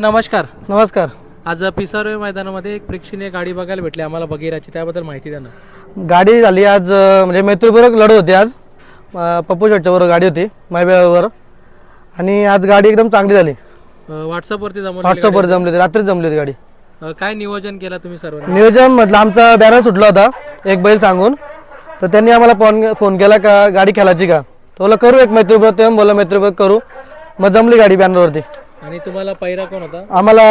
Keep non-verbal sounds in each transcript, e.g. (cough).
नमस्कार. नमस्कार. आज पिसारोय मैदानामध्ये एक प्रेक्षणीय गाडी बघायला भेटली. आम्हाला बगीराची त्याबद्दल माहिती द्या ना. गाडी झाली आज अं, म्हणजे मैत्रीपूर्वक लढत होती आज. अं, पप्पू शेटच्या बरोबर गाडी होती मायब्यावर आणि आज गाडी एकदम चांगली झाली. व्हॉट्सअपवरती जमवली व्हॉट्सअपवर जमली होती. रात्रीच जमली होती गाडी. काय नियोजन केलं तुम्ही सर्वांनी? नियोजन म्हटलं आमचा बॅनर सुटला होता एक बैल सांगून. तर त्यांनी आम्हाला फोन फोन केला का गाडी खेळायची का? तर बोला करू एक मैत्रीपूर्वक ते बोला मैत्रीपूर्वक करू. मग जमली गाडी बॅनरवरती. आणि तुम्हाला पैरा कोण होता? आम्हाला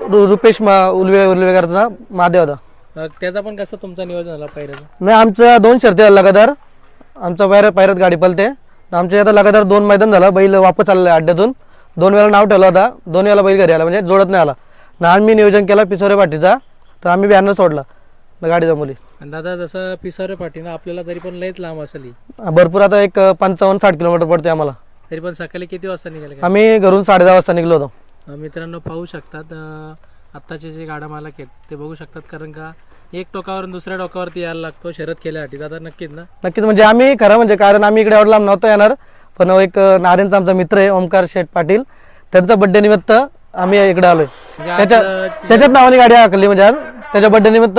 रु- रुपेश मा उलवे उलवेकरचा महादेव होता. अ, त्याचा पण कसं तुमचं नियोजन झालं पैराचं नाही आमच्या दोन शर्ती झाल्या लगातार. आमचा पायऱ्यात पायऱ्यात गाडी पलते. आमच्या आता लगातार दोन मैदान झाला. बैल वापस आलेला अड्ड्यातून. दोन वेळा नाव ठेवलं होता. दोन वेळा बैल घरी आला म्हणजे जोडत नाही आला. ना आम्ही नियोजन केला पिसोरे पाठीचा तर आम्ही बॅनर सोडला. गाडी जमवली. आणि दादा जसं पिसारे पाठीनं आपल्याला तरी पण लयच लांब असेल. भरपूर आता एक पंचावन्न साठ किलोमीटर पडते आम्हाला. तरी पण सकाळी किती वाजता निघाले काय? आम्ही घरून साडे दहा वाजता निघलो होतो. अ, मित्रांनो पाहू शकतात अ, आत्ताचे जे गाडा मालक आहेत ते बघू शकतात कारण का एक टोकावरून दुसऱ्या टोकावरती यायला लागतो शरद केल्यासाठी. दादा नक्कीच ना? नक्कीच म्हणजे आम्ही खरं म्हणजे कारण आम्ही इकडे एवढं लांब नव्हतो येणार पण एक नारायणचा आमचा मित्र आहे ओमकार शेठ पाटील. त्यांचा बड्डे निमित्त आम्ही इकडे आलोय. म्हणजे आज, त्याच्या अ, त्याच्याच नावाने गाडी हाकली म्हणजे आज त्याच्या बड्डे निमित्त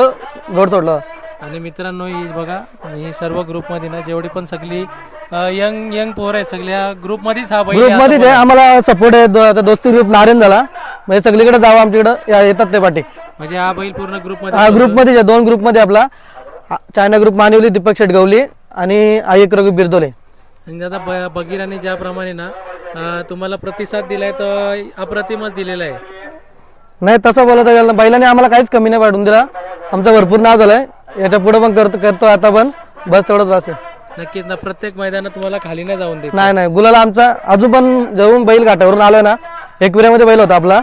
रोड सोडला. आणि मित्रांनो ही बघा ही सर्व ग्रुपमध्ये ना जेवढी पण सगळी यंग यंग पोर आहेत सगळ्या ग्रुपमध्येच हा बैल ग्रुप आहे आम्हाला सपोर्ट आहे दो- आता दोस्ती ग्रुप नारायण झाला म्हणजे सगळीकडे जावं आमच्याकडे या- येतात ते पाठी. बोला. म्हणजे हा बैल पूर्ण ग्रुपमध्ये हा ग्रुपमध्ये जे दोन ग्रुपमध्ये आपला. आ- चायना ग्रुप मानिवली दीपक शेटगवली आणि आयक रघु बिरदोले. आणि दादा ब- बगीराने ज्याप्रमाणे ना अं, तुम्हाला प्रतिसाद दिलाय तर अप्रतिमच दिलेला आहे. नाही तसं बोलत गेलं बैलाने आम्हाला काहीच कमी नाही पाठवून दिला. आमचं भरपूर नाव झालंय. याच्यापुढे पण करतो करतो आता पण. बस तेवढंच बस आहे. नक्कीच ना प्रत्येक मैदानात तुम्हाला खाली नाही जाऊन देत. नाही नाही. गुलाला आमचा अजून पण जेवून बैल घाटावरून आलोय ना एक विऱ्यामध्ये बैल होता आपला.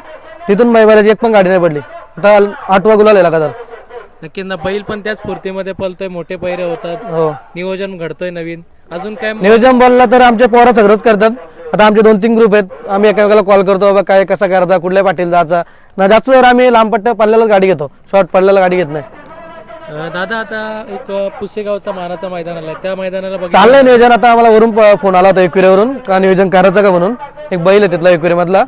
तिथून बैलाची एक पण गाडी नाही पडली. आता आठवा गुलाल आहे लगातार. नक्कीच ना बैल पण त्याच स्फूर्तीमध्ये पलतोय मोठे पैरे होतात. हो. नियोजन घडतोय नवीन. अजून काय नियोजन बोलला तर आमचे पोरं सगळंच करतात. आता आमचे दोन तीन ग्रुप आहेत. आम्ही एकामेकाला कॉल करतो बाबा काय कसा करता कुठल्या पाटील जायचा? ना जास्त जर आम्ही लांब पट्ट्या पडल्यालाच गाडी घेतो. शॉर्ट पडल्याला गाडी घेत नाही. दादा आता एक पुसेगावचा मानाचा मैदान आलाय. त्या मैदानाला बघ चाललंय नियोजन. आता आम्हाला वरून प- फोन आला होता एकविरेवरून का नियोजन करायचं का म्हणून? एक बैल आहे तिथला एकविरे मधला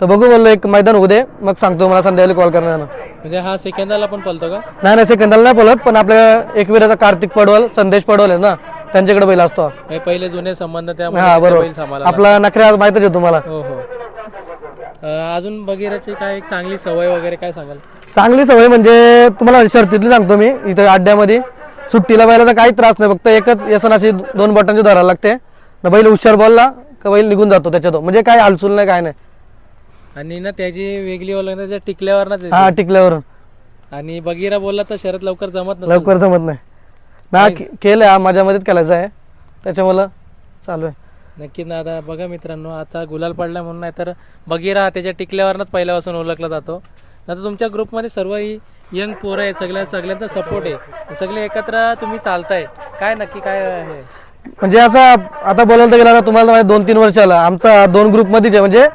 तर बघू बोललो एक मैदान होऊ दे. मग सांगतो मला संध्याकाळी कॉल करणार म्हणजे हा सेकंदाला पण पलतो का? नाही नाही सेकंदाला नाही बोलत पण आपल्या एकविरेचा कार्तिक पडवल संदेश पडवल आहे ना त्यांच्याकडे बैल असतो. म्हणजे पहिले जुने संबंध त्यामुळे हा तिथं बैल बरोबर सांभाळा आपला नखरे माहितच आहे तुम्हाला. हो हो. अं, अजून बगीराची काय एक चांगली सवय वगैरे काय सांगाल? चांगली सवय म्हणजे तुम्हाला शर्तीतली सांगतो मी इथं अड्ड्यामध्ये. सुट्टीला बैलाचा काही त्रास नाही फक्त एकच व्यसन अशी दोन बटनची धरायला लागते. न बैल हुशार बॉलला का बैल निघून जातो त्याच्यात म्हणजे काय हालचूल नाही काय नाही. आणि ना त्याची वेगळी ओळख त्याच्या टिकल्यावर ना त्याची. हा टिकल्यावरून. आणि बगीरा बोलला तर शरद लवकर जमत नसेल. लवकर जमत नाही. ना के- केलंय हा माझ्यामध्येच केलायचं आहे. त्याच्यामुळं चालू आहे. नक्की ना आता बघा मित्रांनो आता गुलाल पडला म्हणून नाही तर बगीरा हा त्याच्या टिकल्यावरच पहिल्यापासून ओळखला जातो. आता तुमच्या ग्रुपमध्ये सर्व ही यंग पोरं आहे सगळ्या सगळ्यांचा सपोर्ट आहे. सगळे एकत्र तुम्ही चालताय. काय नक्की काय आहे? म्हणजे असं आता बोलायला तर गेला ना तुम्हाला माहिती दोन तीन वर्ष आला आमचा दोन ग्रुप मध्येच आहे. म्हणजे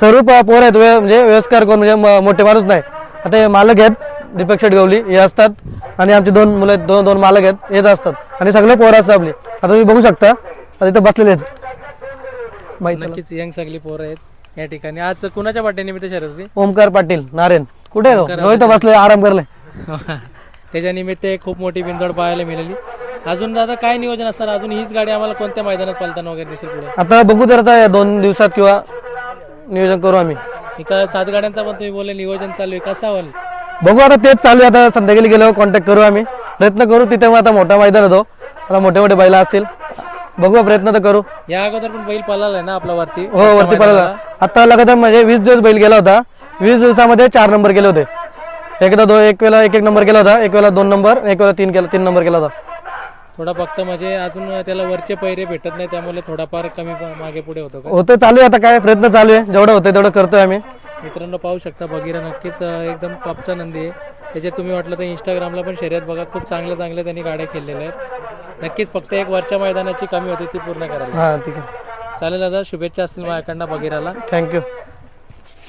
सर्व प- पोरं आहेत म्हणजे व्यवस्कार कोण म्हणजे मोठे माणूस नाही. आता हे मालक आहेत दीपक शेटगवली हे असतात. आणि आमचे दोन मुलं आहेत, दोन दोन मालक आहेत हेच असतात. आणि सगळे पोरं असतात आपली. आता तुम्ही बघू शकता आता इथं बसलेले आहेत. नक्कीच यंग सगळी पोरं आहेत या ठिकाणी. आज कुणाच्या निमित्त शरद ओमकार पाटील नारायण. कुठे आहे तो? इथं बसले आराम करले. (laughs) त्याच्या निमित्त एक खूप मोठी बिंदोड पाहायला मिळाली. अजून दादा काय नियोजन असणार? अजून हीच गाडी आम्हाला कोणत्या मैदानात पलताना वगैरे दिसेल पुढे? आता बघू तर आता या दोन दिवसात किंवा नियोजन करू आम्ही. एका सात गाड्यांचा पण तुम्ही बोलले नियोजन चालू आहे. कसा होईल? बघू आता तेच चालू आहे. आता संध्याकाळी गेल्यावर कॉन्टॅक्ट करू आम्ही. प्रयत्न करू. तिथे मग आता मोठा मैदान होतो. आता मोठे मोठे बैला असतील. बघू प्रयत्न तर करू. या अगोदर पण बैल पळाला ना आपला वरती? हो वरती पडला आता लगातार म्हणजे वीस दिवस बैल गेला होता. वीस दिवसामध्ये चार नंबर केले होते. एकदा दो एक वेळा एक एक नंबर केला होता. एक वेळा दोन नंबर एक वेळा तीन केला तीन नंबर केला होता. थोडा फक्त म्हणजे अजून त्याला वरचे पैरे भेटत नाही त्यामुळे थोडाफार कमी मागे पुढे होतो का? होतं चालू आहे आता काय प्रयत्न चालू आहे. जेवढं होतं तेवढं करतोय आम्ही. मित्रांनो पाहू शकता बगीरा नक्कीच अं, एकदम टॉपचा नंदी आहे. त्याच्यात तुम्ही वाटलं तर इंस्टाग्रामला पण शर्यत बघा खूप चांगल्या चांगल्या त्यांनी गाड्या खेळलेल्या आहेत. नक्कीच फक्त एक वरच्या मैदानाची कमी होती ती पूर्ण करायला हा ठीक आहे. चालेल दादा शुभेच्छा असतील माझ्याकडनं बगीराला थँक्यू